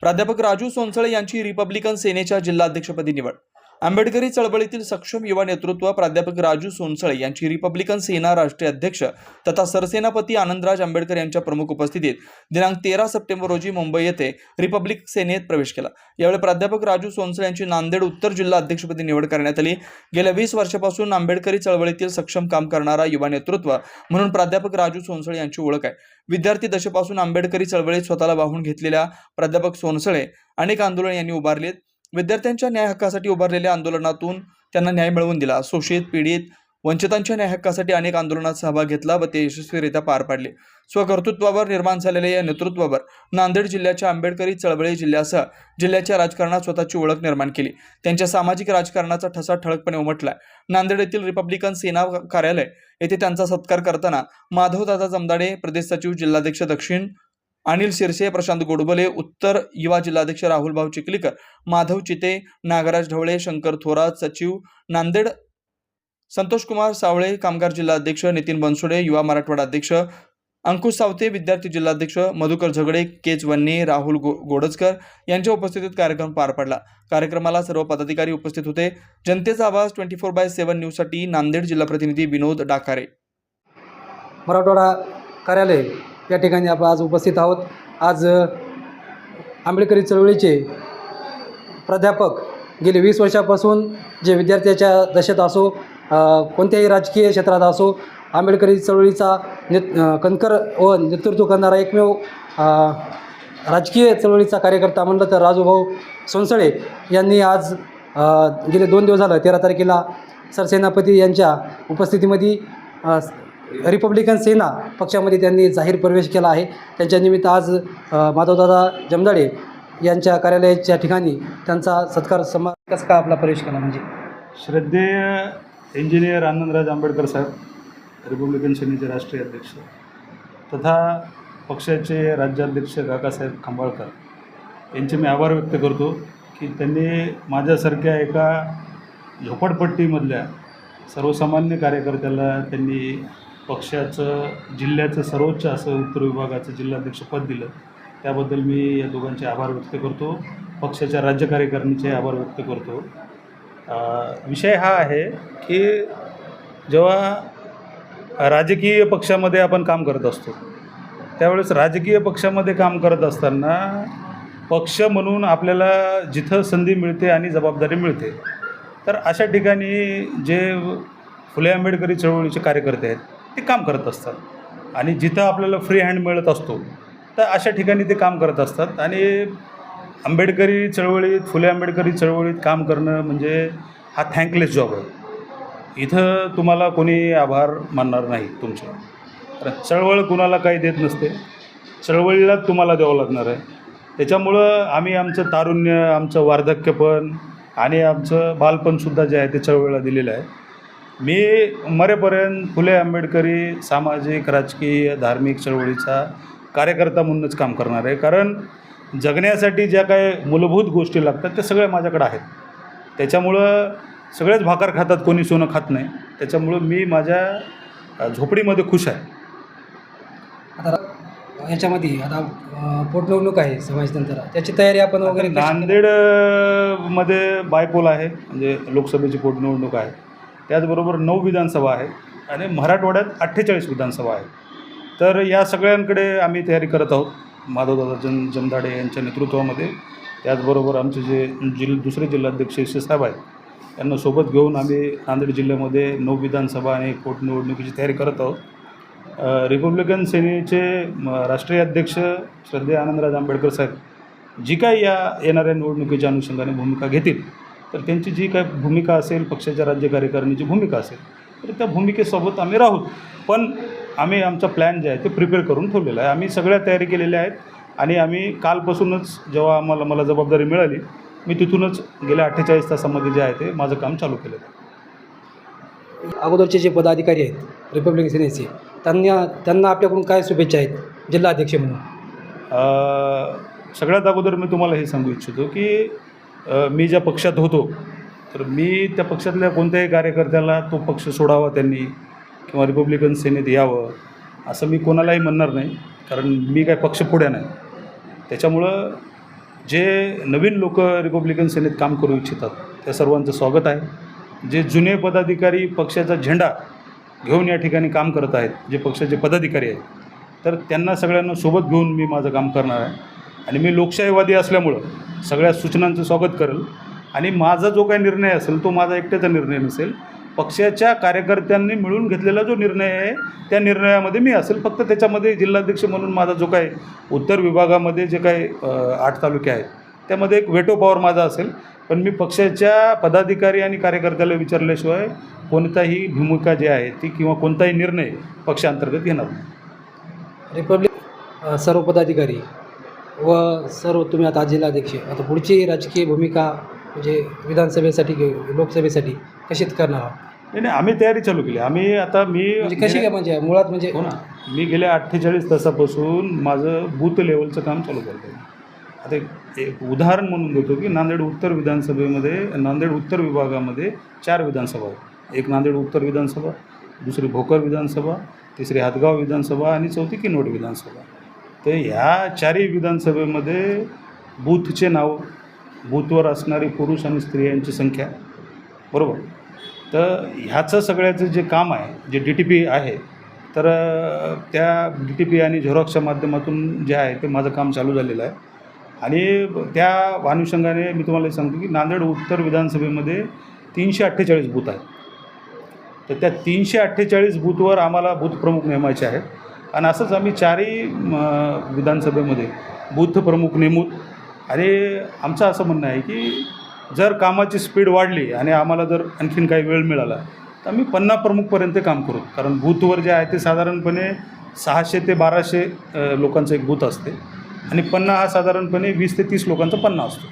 प्राध्यापक राजू सोनसळे यांची रिपब्लिकन सेनेच्या जिल्हाध्यक्षपदी निवड. आंबेडकरी चळवळीतील सक्षम युवा नेतृत्व प्राध्यापक राजू सोनसळे यांची रिपब्लिकन सेना राष्ट्रीय अध्यक्ष तथा सरसेनापती आनंदराज आंबेडकर यांच्या प्रमुख उपस्थितीत दिनांक तेरा सप्टेंबर रोजी मुंबई येथे रिपब्लिक सेनेत प्रवेश केला. यावेळी प्राध्यापक राजू सोनसळे यांची नांदेड उत्तर जिल्हा अध्यक्षपदी निवड करण्यात आली. गेल्या वीस वर्षापासून आंबेडकरी चळवळीतील सक्षम काम करणारा युवा नेतृत्व म्हणून प्राध्यापक राजू सोनसळे यांची ओळख आहे. विद्यार्थी दशेपासून आंबेडकरी चळवळीत स्वतःला वाहून घेतलेल्या प्राध्यापक सोनसळे अनेक आंदोलन यांनी उभारलेत. विद्यार्थ्यांच्या न्याय हक्कासाठी उभारलेल्या आंदोलनातून त्यांना न्याय मिळवून दिला. शोषित पीडित वंचितांच्या न्याय हक्कासाठी अनेक आंदोलनात सहभाग घेतला व ते यशस्वीरित्या पार पाडले. स्वकर्तृत्वावर निर्माण झालेल्या या नेतृत्वावर नांदेड जिल्ह्याच्या आंबेडकरी चळवळी जिल्ह्यासह जिल्ह्याच्या राजकारणात स्वतःची ओळख निर्माण केली. त्यांच्या सामाजिक राजकारणाचा ठसा ठळकपणे उमटला नांदेड येथील रिपब्लिकन सेना कार्यालय येथे त्यांचा सत्कार करताना माधवदादा जमदाडे प्रदेश सचिव जिल्हाध्यक्ष दक्षिण अनिल शिरसे प्रशांत गोडबोले उत्तर युवा जिल्हाध्यक्ष राहुल भाऊ चिखलीकर माधव चिते नागराज ढवळे शंकर थोरात सचिव नांदेड संतोष कुमार सावळे कामगार जिल्हाध्यक्ष नितीन बनसोडे युवा मराठवाडा अध्यक्ष अंकुश सावते विद्यार्थी जिल्हाध्यक्ष मधुकर झगडे केच वन्ने राहुल गो गोडजकर यांच्या उपस्थितीत कार्यक्रम पार पडला. कार्यक्रमाला सर्व पदाधिकारी उपस्थित होते. जनतेचा आवाज ट्वेंटी फोर बाय सेव्हन न्यूजसाठी नांदेड जिल्हा प्रतिनिधी विनोद डाकारे. मराठवाडा कार्यालय या ठिकाणी आपण आज उपस्थित आहोत. आज आंबेडकरी चळवळीचे प्राध्यापक गेले वीस वर्षापासून जे विद्यार्थ्याच्या दशेत असो कोणत्याही राजकीय क्षेत्रात असो आंबेडकरी चळवळीचा नेत कणकर व नेतृत्व करणारा एकमेव राजकीय चळवळीचा कार्यकर्ता म्हणलं तर राजूभाऊ सोनसळे यांनी आज गेले दोन दिवस झालं तेरा तारखेला सरसेनापती यांच्या उपस्थितीमध्ये रिपब्लिकन सेना पक्षामध्ये त्यांनी जाहीर प्रवेश केला आहे. त्यांच्या निमित्त आज माधवदादा जमदाडे यांच्या कार्यालयाच्या ठिकाणी त्यांचा सत्कार समा कसा का आपला प्रवेश केला म्हणजे? श्रद्धेय इंजिनियर आनंदराज आंबेडकर साहेब रिपब्लिकन सेनेचे राष्ट्रीय अध्यक्ष तथा पक्षाचे राज्याध्यक्ष काकासाहेब खंबाळकर यांचे मी आभार व्यक्त करतो की त्यांनी माझ्यासारख्या एका झोपडपट्टीमधल्या सर्वसामान्य कार्यकर्त्याला त्यांनी पक्षाचं जिल्ह्याचं सर्वोच्च असं उत्तर विभागाचं जिल्हाध्यक्षपद दिलं. त्याबद्दल मी या दोघांचे आभार व्यक्त करतो. पक्षाच्या राज्य कार्यकारिणीचे आभार व्यक्त करतो. विषय हा आहे की जेव्हा राजकीय पक्षामध्ये आपण काम करत असतो त्यावेळेस राजकीय पक्षामध्ये काम करत असताना पक्ष म्हणून आपल्याला जिथं संधी मिळते आणि जबाबदारी मिळते. तर अशा ठिकाणी जे फुले आंबेडकरी चळवळीचे कार्यकर्ते आहेत ते काम करत असतात. आणि जिथं आपल्याला फ्री हँड मिळत असतो तर अशा ठिकाणी ते काम करत असतात. आणि आंबेडकरी चळवळीत फुले आंबेडकरी चळवळीत काम करणं म्हणजे हा थँकलेस जॉब आहे. इथं तुम्हाला कोणी आभार मानणार नाही तुमचे. कारण चळवळ कुणाला काही देत नसते. चळवळीला तुम्हाला द्यावं लागणार आहे. त्याच्यामुळं आम्ही आमचं तारुण्य आमचं वार्धक्यपण आणि आमचं बालपणसुद्धा जे आहे ते चळवळीला दिलेलं आहे. मी मरेपर्यंत फुले आंबेडकरी सामाजिक राजकीय धार्मिक चळवळीचा कार्यकर्ता म्हणूनच काम करणार आहे. कारण जगण्यासाठी ज्या काय मूलभूत गोष्टी लागतात त्या सगळ्या माझ्याकडे आहेत. त्याच्यामुळं सगळेच भाकर खातात कोणी सोनं खात नाही. त्याच्यामुळं मी माझ्या झोपडीमध्ये खुश आहे. आता याच्यामध्ये आता पोटनिवडणूक आहे समाजतंत्र. त्याची तयारी आपण वगैरे कशी- नांदेड अ, मध्ये बायपोल आहे. म्हणजे लोकसभेची पोटनिवडणूक आहे. त्याचबरोबर नऊ विधानसभा आहे आणि मराठवाड्यात अठ्ठेचाळीस विधानसभा आहे तर या सगळ्यांकडे आम्ही तयारी करत आहोत माधवदादा जन जमदाडे यांच्या नेतृत्वामध्ये. त्याचबरोबर आमचे जे जिल दुसरे जिल्हाध्यक्ष एस साहेब आहेत त्यांना सोबत घेऊन आम्ही नांदेड जिल्ह्यामध्ये नऊ विधानसभा आणि पोटनिवडणुकीची तयारी करत आहोत. रिपब्लिकन सेनेचे म, राष्ट्रीय अध्यक्ष श्रद्धे आनंदराज आंबेडकर साहेब जी काही या येणाऱ्या निवडणुकीच्या अनुषंगाने भूमिका घेतील तर त्यांची जी काय भूमिका असेल पक्षाच्या राज्य कार्यकारिणीची भूमिका असेल तर त्या भूमिकेसोबत आम्ही राहू. पण आम्ही आमचा प्लॅन जे आहे ते प्रिपेअर करून ठेवलेला आहे. आम्ही सगळ्या तयारी केलेल्या आहेत आणि आम्ही कालपासूनच जेव्हा आम्हाला मला जबाबदारी मिळाली मी तिथूनच गेल्या अठ्ठेचाळीस तासामध्ये जे आहे ते माझं काम चालू केलं अगोदरचे जे पदाधिकारी आहेत रिपब्लिकन सेनेचे त्यांना त्यांना आपल्याकडून काय शुभेच्छा आहेत जिल्हाध्यक्ष म्हणून? सगळ्यात अगोदर मी तुम्हाला हे सांगू इच्छितो की मी ज्या पक्षात होतो तर मी त्या पक्षातल्या कोणत्याही कार्यकर्त्याला तो पक्ष सोडावा त्यांनी किंवा रिपब्लिकन सेनेत यावं असं मी कोणालाही म्हणणार नाही कारण मी काय पक्ष पुढे नाही. त्याच्यामुळं जे नवीन लोक रिपब्लिकन सेनेत काम करू इच्छितात त्या सर्वांचं स्वागत आहे. जे जुने पदाधिकारी पक्षाचा झेंडा घेऊन या ठिकाणी काम करत आहेत जे पक्षाचे पदाधिकारी आहेत तर त्यांना सगळ्यांना सोबत घेऊन मी माझं काम करणार आहे. आणि मी लोकशाहीवादी असल्यामुळं सगळ्या सूचनांचं स्वागत करेल. आणि माझा जो काही निर्णय असेल तो माझा एकट्याचा निर्णय नसेल. पक्षाच्या कार्यकर्त्यांनी मिळून घेतलेला जो निर्णय आहे त्या निर्णयामध्ये मी असेल. फक्त त्याच्यामध्ये जिल्हाध्यक्ष म्हणून माझा जो काही उत्तर विभागामध्ये जे काही आठ तालुके आहेत त्यामध्ये एक वेटो पॉवर माझा असेल. पण मी पक्षाच्या पदाधिकारी आणि कार्यकर्त्याला विचारल्याशिवाय कोणताही भूमिका जी आहे ती किंवा कोणताही निर्णय पक्षांतर्गत घेणार नाही. रिपब्लिक सर्व पदाधिकारी व सर्व तुम्ही आता जिल्हाध्यक्ष आता पुढची राजकीय भूमिका म्हणजे विधानसभेसाठी लोकसभेसाठी कशीच करणार आहात? नाही नाही आम्ही तयारी चालू केली. आम्ही आता मी म्हणजे कशी काय म्हणजे मुळात म्हणजे हो ना. मी गेल्या अठ्ठेचाळीस तासापासून माझं बूथ लेवलचं काम चालू करतो आता एक- एक उदाहरण म्हणून देतो की नांदेड उत्तर विधानसभेमध्ये नांदेड उत्तर विभागामध्ये चार विधानसभा आहेत. एक नांदेड उत्तर विधानसभा दुसरी भोकर विधानसभा तिसरी हातगाव विधानसभा आणि चौथी किनवट विधानसभा. तर ह्या चारही विधानसभेमध्ये बूथचे नाव बूथवर असणारी पुरुष आणि स्त्रियांची संख्या बरोबर? तर ह्याचं सगळ्याचं जे काम आहे जे डी टी पी आहे तर त्या डी टी पी आणि झेरॉक्सच्या माध्यमातून जे आहे ते माझं काम चालू झालेलं आहे. आणि त्या अनुषंगाने मी तुम्हाला सांगतो की नांदेड उत्तर विधानसभेमध्ये तीनशे अठ्ठेचाळीस बूथ आहेत. तर त्या तीनशे अठ्ठेचाळीस बूथवर आम्हाला बूथ प्रमुख नेमायचे आहेत. आणि असंच आम्ही चारही म, विधानसभेमध्ये बूथ प्रमुख नेमूत आणि आमचं असं म्हणणं आहे की जर कामाची स्पीड वाढली आणि आम्हाला जर आणखीन काही वेळ मिळाला तर आम्ही पन्ना प्रमुखपर्यंत काम करू. कारण बूथवर जे आहे ते साधारणपणे सहाशे ते बाराशे लोकांचं एक बूथ असते. आणि पन्ना हा साधारणपणे वीस ते तीस लोकांचा पन्ना असतो.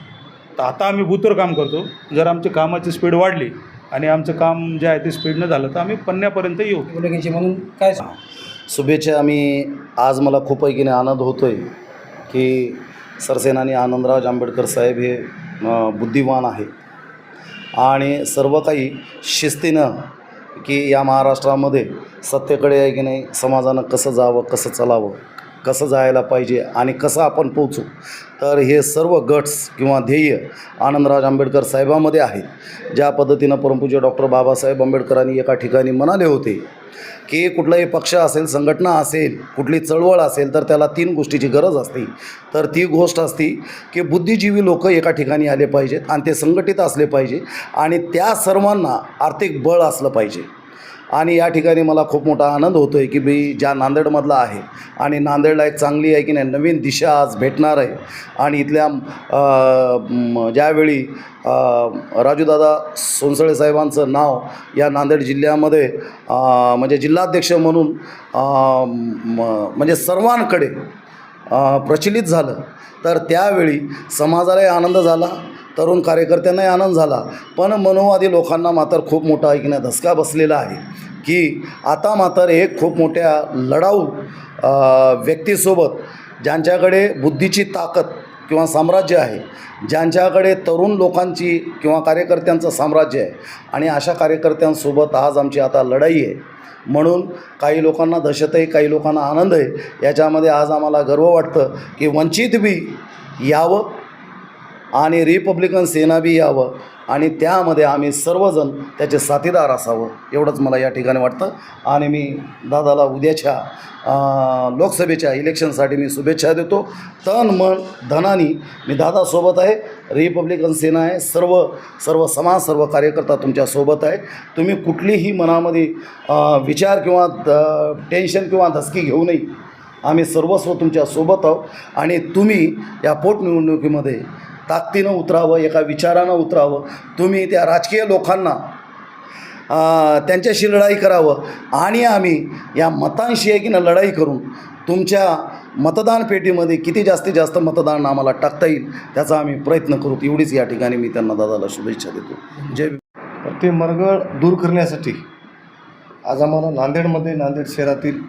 तर आता आम्ही बूथवर काम करतो. जर आमची कामाची स्पीड वाढली आणि आमचं काम जे आहे ते स्पीडनं झालं तर आम्ही पन्न्यापर्यंत येऊ. म्हणून काय शुभेच्छा आम्ही आज मला खूप ऐकीने आनंद होतो आहे की सरसेनानी आनंदराज आंबेडकर साहेब हे बुद्धिवान आहे आणि सर्व काही शिस्तीनं की या महाराष्ट्रामध्ये सत्तेकडे आहे की नाही समाजानं कसं जावं कसं चालावं कसं जायला पाहिजे आणि कसं आपण पोचू तर हे सर्व गट्स किंवा ध्येय आनंदराज आंबेडकर साहेबामध्ये आहेत. ज्या पद्धतीनं परमपूज्य डॉक्टर बाबासाहेब आंबेडकरांनी एका ठिकाणी म्हणाले होते की कुठलाही पक्ष असेल संघटना असेल कुठली चळवळ असेल तर त्याला तीन गोष्टीची गरज असते. तर ती गोष्ट असती की बुद्धिजीवी लोक एका ठिकाणी आले पाहिजेत आणि ते संघटित असले पाहिजे आणि त्या सर्वांना आर्थिक बळ असलं पाहिजे. आणि या ठिकाणी मला खूप मोठा आनंद होतो आहे की मी ज्या नांदेडमधला आहे आणि नांदेडला एक चांगली आहे की नाही नवीन दिशा आज भेटणार आहे. आणि इथल्या ज्यावेळी राजूदादा सोनसळे साहेबांचं नाव या नांदेड जिल्ह्यामध्ये म्हणजे जिल्हाध्यक्ष म्हणून म्हणजे सर्वांकडे प्रचलित झालं तर त्यावेळी समाजालाही आनंद झाला. तरुण कार्यकर्त्यांनाही आनंद झाला. पण मनोवादी लोकांना मात्र खूप मोठा ऐकण्यात धसका बसलेला आहे. की आता मात्र एक खूप मोठ्या लढाऊ व्यक्तीसोबत ज्यांच्याकडे बुद्धीची ताकद किंवा साम्राज्य आहे ज्यांच्याकडे तरुण लोकांची किंवा कार्यकर्त्यांचं साम्राज्य आहे आणि अशा कार्यकर्त्यांसोबत आज आमची आता लढाई आहे. म्हणून काही लोकांना दहशत आहे काही लोकांना आनंद आहे. याच्यामध्ये आज आम्हाला गर्व वाटतं की वंचित बी यावं आणि रिपब्लिकन सेना बी यावं आणि त्यामध्ये आम्ही सर्वजण त्याचे साथीदार असावं एवढंच मला या ठिकाणी वाटतं. आणि मी दादाला उद्याच्या लोकसभेच्या इलेक्शनसाठी मी शुभेच्छा देतो. तन मन धनानी मी दादासोबत आहे. रिपब्लिकन सेना आहे. सर्व सर्व समाज सर्व कार्यकर्ता तुमच्यासोबत आहे. तुम्ही कुठलीही मनामध्ये विचार किंवा द- टेन्शन किंवा धसकी घेऊ नये. आम्ही सर्वस्व तुमच्यासोबत आहोत. आणि तुम्ही या पोटनिवडणुकीमध्ये ताकदीनं उतरावं एका विचारानं उतरावं. तुम्ही त्या राजकीय लोकांना त्यांच्याशी लढाई करावं. आणि आम्ही या मतांशी आहे की ना लढाई करून तुमच्या मतदान पेटीमध्ये किती जास्तीत जास्त मतदान आम्हाला टाकता येईल त्याचा आम्ही प्रयत्न करू. एवढीच या ठिकाणी मी त्यांना दादाला शुभेच्छा देतो. जय तर ते मरगळ दूर करण्यासाठी आज आम्हाला नांदेडमध्ये नांदेड शहरातील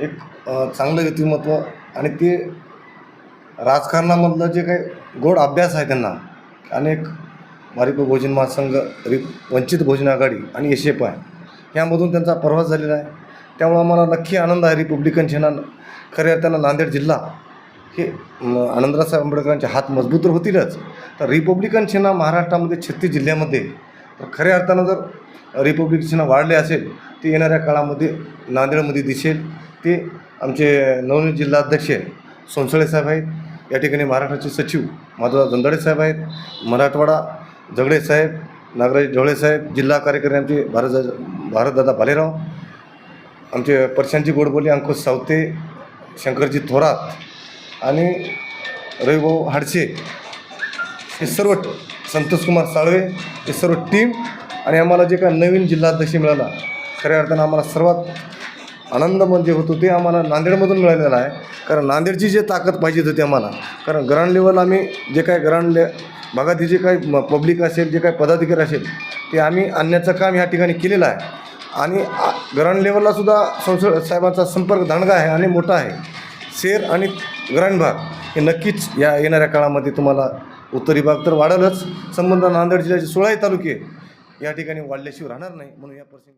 एक चांगलं व्यक्तिमत्व आणि ते राजकारणामधलं जे काही गोड अभ्यास आहे त्यांना. अनेक भारिप भोजन महासंघ रि वंचित भोजन आघाडी आणि एशेप आहे. ह्यामधून त्यांचा प्रवास झालेला आहे. त्यामुळं आम्हाला नक्की आनंद आहे रिपब्लिकन सेना खऱ्या अर्थानं नांदेड जिल्हा हे आनंदरावसाहेब आंबेडकरांचे हात मजबूत तर होतीलच. तर रिपब्लिकन सेना महाराष्ट्रामध्ये छत्तीस जिल्ह्यामध्ये तर खऱ्या अर्थानं जर रिपब्लिक सेना वाढले असेल ते येणाऱ्या काळामध्ये नांदेडमध्ये दिसेल. ते आमचे नवनीत जिल्हाध्यक्ष सोनसळे साहेब आहेत. या ठिकाणी महाराष्ट्राचे सचिव माधवराव जंदाडे साहेब आहेत मराठवाडा जगडे साहेब नागराज ढवळे साहेब जिल्हा कार्यकारी आमचे भारत भारतदादा भालेराव आमचे परशांची गोडबोली अंकुश सावते शंकरजी थोरात आणि रविभाऊ हाडसे हे सर्व संतोषकुमार साळवे हे सर्व टीम आणि आम्हाला जे काय नवीन जिल्हाध्यक्ष मिळाला खऱ्या अर्थानं आम्हाला सर्वात आनंद म्हणजे होतो ते आम्हाला नांदेडमधून मिळालेलं आहे कारण नांदेडची जे ताकद पाहिजे होती आम्हाला कारण ग्राउंड लेवल आम्ही जे काय ग्राउंड ले भागातील जे काही म- पब्लिक असेल जे काही पदाधिकारी असेल ते आम्ही आणण्याचं काम ह्या ठिकाणी केलेलं आहे. आणि ग्राउंड लेवललासुद्धा संसद साहेबांचा संपर्क दांडगा आहे आणि मोठा आहे. शेर आणि ग्रामीण भाग हे नक्कीच या येणाऱ्या काळामध्ये तुम्हाला उत्तरी भाग तर वाढेलच. संबंध नांदेड जिल्ह्याचे सोळाही तालुके या ठिकाणी वाढल्याशिवाय राहणार नाही. म्हणून या प्रसंगी